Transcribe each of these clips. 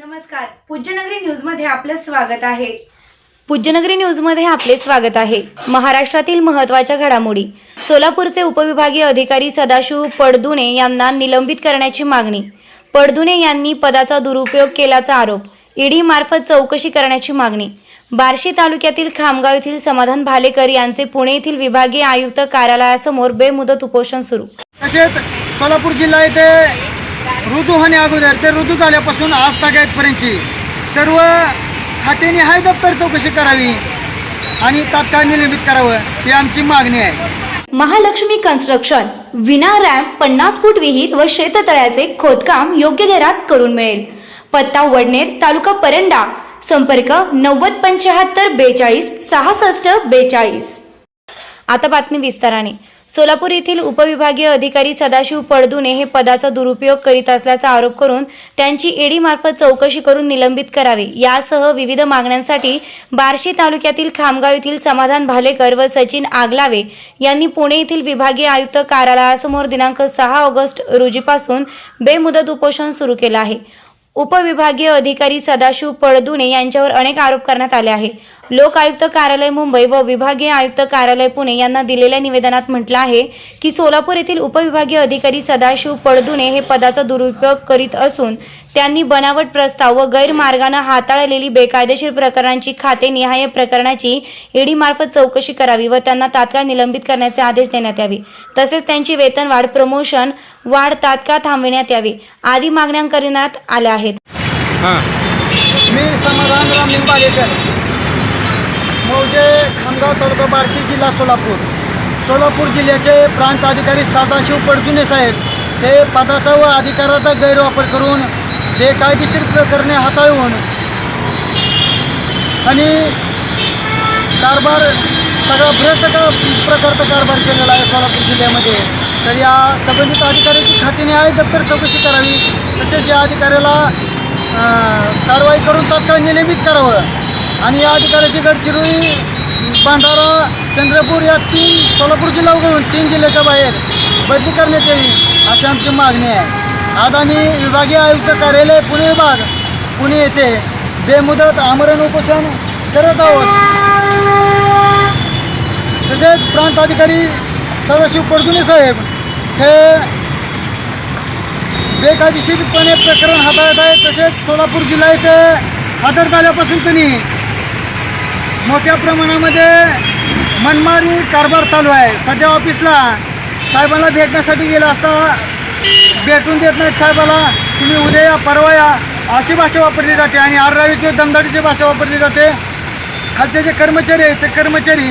नमस्कार. पूज्यनगरी न्यूजमध्ये आपलं स्वागत आहे. पूज्यनगरी न्यूजमध्ये आपले स्वागत आहे. महाराष्ट्रातील महत्त्वाच्या घडामोडी. सोलापूरचे उपविभागीय अधिकारी सदाशिव पडदुणे यांना निलंबित करण्याची मागणी. पडदुणे यांनी पदाचा दुरुपयोग केल्याचा आरोप. ईडी मार्फत चौकशी करण्याची मागणी. बार्शी तालुक्यातील खामगाव येथील समाधान भालेकर यांचे पुणे येथील विभागीय आयुक्त कार्यालयासमोर बेमुदत उपोषण सुरू. तसेच सोलापूर जिल्हा येथे ऋतू होणे अगोदर ते ऋतू झाल्यापासून आज तागायतपर्यंतची सर्व खात्याने हाय दप्तर चौकशी करावी आणि तात्काळ निलंबित करावं ही आमची मागणी आहे. महालक्ष्मी कन्स्ट्रक्शन विना रॅम्प पन्नास फूट विहीर व शेततळ्याचे खोदकाम योग्य दरात करून मिळेल. पत्ता वडनेर तालुका परंडा संपर्क नव्वद पंच्याहत्तर बेचाळीस सहासष्ट बेचाळीस. आता बातमी विस्ताराने. सोलापूर येथील उपविभागीय अधिकारी सदाशिव पडदुने हे पदाचा दुरुपयोग करीत असल्याचा आरोप करून त्यांची ईडीमार्फत चौकशी करून निलंबित करावे. यासह विविध मागण्यांसाठी बार्शी तालुक्यातील खामगाव येथील समाधान भालेकर व सचिन आगलावे यांनी पुणे येथील विभागीय आयुक्त कार्यालयासमोर दिनांक सहा ऑगस्ट रोजीपासून बेमुदत उपोषण सुरू केलं आहे. उपविभागीय अधिकारी सदाशिव पळदुणे यांच्यावर अनेक आरोप करण्यात आले आहे लोक आयुक्त कार्यालय मुंबई व विभागीय आयुक्त कार्यालय पुणे यांना दिलेल्या निवेदनात म्हटलं आहे की सोलापूर येथील उपविभागीय अधिकारी सदाशिव पळदुणे हे पदाचा दुरुपयोग करीत असून त्यांनी बनावट प्रस्ताव व गैरमार्गानं हाताळलेली बेकायदेशीर प्रकरणांची खातेनिहाय प्रकरणाची ईडी मार्फत चौकशी करावी व त्यांना तात्काळ निलंबित करण्याचे आदेश देण्यात यावे. तसेच त्यांची वेतनवाढ प्रमोशन वाढ तात्काळ थांबविण्यात यावी आदी मागण्या करण्यात आल्या आहेत. मी समाधान रामलिंग पालेकर मौजे खामगाव तालुका बार्शी जिल्हा सोलापूर. सोलापूर जिल्ह्याचे प्रांत अधिकारी सदाशिव पडजुने साहेब हे पदाचा व अधिकाराचा गैरवापर करून बेकायदेशीर प्रकरणे हाताळून आणि कारभार सगळा भ्रष्ट का प्रकारचा कारभार केलेला आहे सोलापूर जिल्ह्यामध्ये. तर या संबंधित अधिकाऱ्याची खातीने आहे दप्तर चौकशी करावी तसेच या अधिकाऱ्याला कारवाई करून तात्काळ निलंबित करावं. आणि या अधिकाऱ्याची गडचिरोली भंडारा चंद्रपूर या तीन सोलापूर जिल्हा वगळून तीन जिल्ह्याच्या बाहेर बदली करण्यात यावी अशी आमची मागणी आहे. आज आम्ही विभागीय आयुक्त कार्यालय पुणे विभाग पुणे येथे बेमुदत आमरण उपोषण करत आहोत. तसेच प्रांत अधिकारी सदाशिव पडदुने साहेब हे बेकायदेशीरपणे प्रकरण हाताळत आहेत. तसेच सोलापूर जिल्हा येथे हजर झाल्यापासून त्यांनी मोठ्या प्रमाणामध्ये मनमारी कारभार चालू आहे. सध्या ऑफिसला साहेबांना भेटण्यासाठी गेला असता भेटून देत नाहीत साहेबाला. तुम्ही उद्या या परवा या अशी भाषा वापरली जाते आणि आररावीची दमदाटीची भाषा वापरली जाते. खालचे जे कर्मचारी आहेत ते कर्मचारी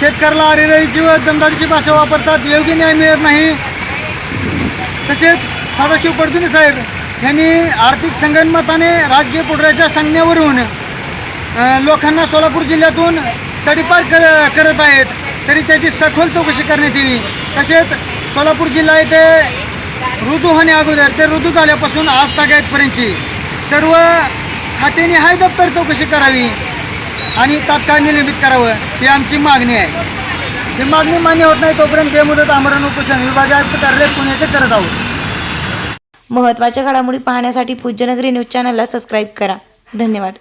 शेतकऱ्याला आरेरावीची व दमदाटीची भाषा वापरतात. योग्य न्याय मिळत नाही. तसेच सदाशिव पडजुने साहेब यांनी आर्थिक संगणमताने राजकीय पुढऱ्याच्या सांगण्यावरून लोकांना सोलापूर जिल्ह्यातून तडीपार कर करत आहेत. तरी त्याची सखोल चौकशी करण्यात येवी तसेच सोलापूर जिल्हा येथे ऋतू होणे अगोदर ते ऋतू झाल्यापासून आज तागायतपर्यंतची सर्व खात्याने हाय दप्तर चौकशी करावी आणि तात्काळ निलंबित करावं ही आमची मागणी आहे. ही मागणी मान्य होत नाही तोपर्यंत बेमुदत आमरण उपोषण विभागात आयुक्त कार्यालय पुण्याचे करत आहोत. महत्त्वाच्या घडामोडी पाहण्यासाठी पूज्यनगरी न्यूज चॅनलला सबस्क्राईब करा. धन्यवाद.